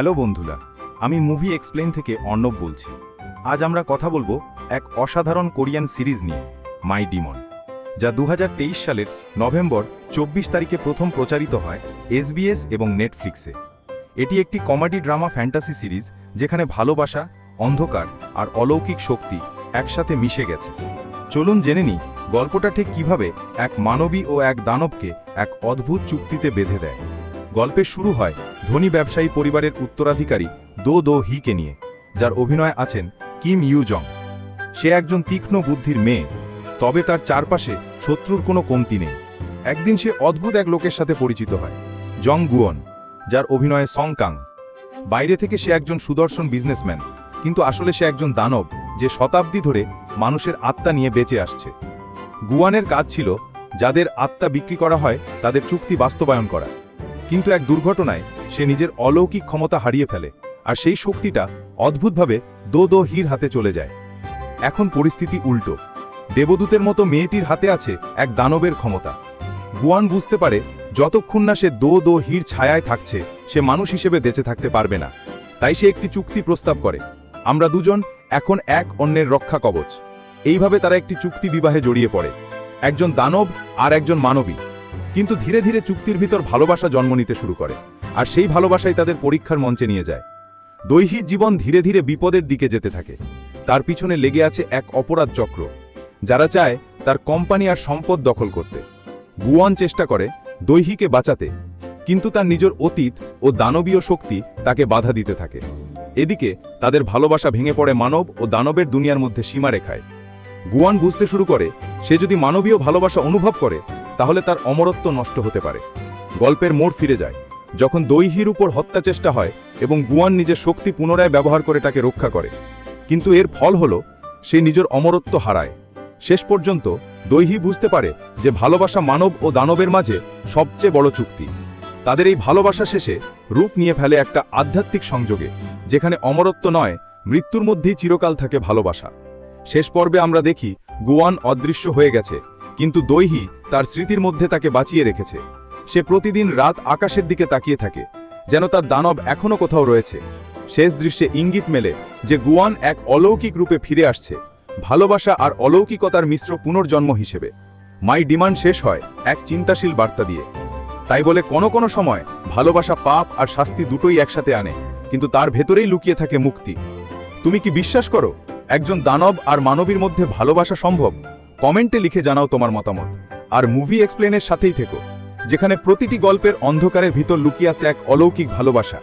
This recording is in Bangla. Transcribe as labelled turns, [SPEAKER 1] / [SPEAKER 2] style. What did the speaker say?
[SPEAKER 1] হ্যালো বন্ধুরা, আমি মুভি এক্সপ্লেন থেকে অর্ণব বলছি। আজ আমরা কথা বলব এক অসাধারণ কোরিয়ান সিরিজ নিয়ে, মাই ডিমন, যা দু হাজার তেইশ সালের নভেম্বর চব্বিশ তারিখে প্রথম প্রচারিত হয় এসবিএস এবং নেটফ্লিক্সে। এটি একটি কমেডি ড্রামা ফ্যান্টাসি সিরিজ যেখানে ভালোবাসা, অন্ধকার আর অলৌকিক শক্তি একসাথে মিশে গেছে। চলুন জেনে নিই গল্পটা ঠিক কীভাবে এক মানবী ও এক দানবকে এক অদ্ভুত চুক্তিতে বেঁধে দেয়। গল্পের শুরু হয় ধনী ব্যবসায়ী পরিবারের উত্তরাধিকারী দো দো হিকে নিয়ে, যার অভিনয় আছেন কিম ইউজং সে একজন তীক্ষ্ণ বুদ্ধির মেয়ে, তবে তার চারপাশে শত্রুর কোনো কমতি নেই। একদিন সে অদ্ভুত এক লোকের সাথে পরিচিত হয়, জং গুয়ন, যার অভিনয়ে সং কাং। বাইরে থেকে সে একজন সুদর্শন বিজনেসম্যান, কিন্তু আসলে সে একজন দানব যে শতাব্দী ধরে মানুষের আত্মা নিয়ে বেঁচে আসছে। গুয়ানের কাজ ছিল যাদের আত্মা বিক্রি করা হয়, তাদের চুক্তি বাস্তবায়ন করা। কিন্তু এক দুর্ঘটনায় সে নিজের অলৌকিক ক্ষমতা হারিয়ে ফেলে, আর সেই শক্তিটা অদ্ভুতভাবে দো দো হির হাতে চলে যায়। এখন পরিস্থিতি উল্টো। দেবদূতের মতো মেয়েটির হাতে আছে এক দানবের ক্ষমতা। গুয়ান বুঝতে পারে, যতক্ষণ না সে দো দো হির ছায়ায় থাকছে, সে মানুষ হিসেবে বেঁচে থাকতে পারবে না। তাই সে একটি চুক্তি প্রস্তাব করে, আমরা দুজন এখন এক অন্যের রক্ষা কবচ। এইভাবে তারা একটি চুক্তি বিবাহে জড়িয়ে পড়ে। একজন দানব আর একজন মানবী। কিন্তু ধীরে ধীরে চুক্তির ভিতর ভালোবাসা জন্ম নিতে শুরু করে, আর সেই ভালোবাসাই তাদের পরীক্ষার মঞ্চে নিয়ে যায়। দৈহিক জীবন ধীরে ধীরে বিপদের দিকে যেতে থাকে। তার পিছনে লেগে আছে এক অপরাধ চক্র। যারা চায় তার কোম্পানি আর সম্পদ দখল করতে। গুয়ান চেষ্টা করে দৈহিকে বাঁচাতে, কিন্তু তার নিজের অতীত ও দানবীয় শক্তি তাকে বাধা দিতে থাকে। এদিকে তাদের ভালোবাসা ভেঙে পড়ে মানব ও দানবের দুনিয়ার মধ্যে সীমারেখায়। গুয়ান বুঝতে শুরু করে, সে যদি মানবীয় ভালোবাসা অনুভব করে তাহলে তার অমরত্ব নষ্ট হতে পারে। গল্পের মোড় ফিরে যায়। যখন দৈহির উপর হত্যা চেষ্টা হয় এবং গুয়ান নিজের শক্তি পুনরায় ব্যবহার করে তাকে রক্ষা করে। কিন্তু এর ফল হল, সে নিজের অমরত্ব হারায়। শেষ পর্যন্ত দৈহি বুঝতে পারে যে ভালোবাসা মানব ও দানবের মাঝে সবচেয়ে বড় চুক্তি। তাদের এই ভালোবাসা শেষে রূপ নিয়ে ফেলে একটা আধ্যাত্মিক সংযোগে, যেখানে অমরত্ব নয়, মৃত্যুর মধ্যেই চিরকাল থাকে ভালোবাসা। শেষ পর্বে আমরা দেখি গুয়ান অদৃশ্য হয়ে গেছে কিন্তু দৈহি তার স্মৃতির মধ্যে তাকে বাঁচিয়ে রেখেছে। সে প্রতিদিন রাত আকাশের দিকে তাকিয়ে থাকে, যেন তার দানব এখনও কোথাও রয়েছে। শেষ দৃশ্যে ইঙ্গিত মেলে যে গুয়ান এক অলৌকিক রূপে ফিরে আসছে, ভালোবাসা আর অলৌকিকতার মিশ্র পুনর্জন্ম হিসেবে। মাই ডিমান্ড শেষ হয় এক চিন্তাশীল বার্তা দিয়ে। তাই বলে কোনো কোনো সময় ভালোবাসা, পাপ আর শাস্তি দুটোই একসাথে আনে, কিন্তু তার ভেতরেই লুকিয়ে থাকে মুক্তি। তুমি কি বিশ্বাস করো, একজন দানব আর মানবীর মধ্যে ভালোবাসা সম্ভব? কমেন্টে লিখে জানাও তোমার মতামত। আর মুভি এক্সপ্লেনের সাথেই থেকো, যেখানে প্রতিটি গল্পের অন্ধকারের ভিতর লুকিয়ে আছে এক অলৌকিক ভালোবাসা।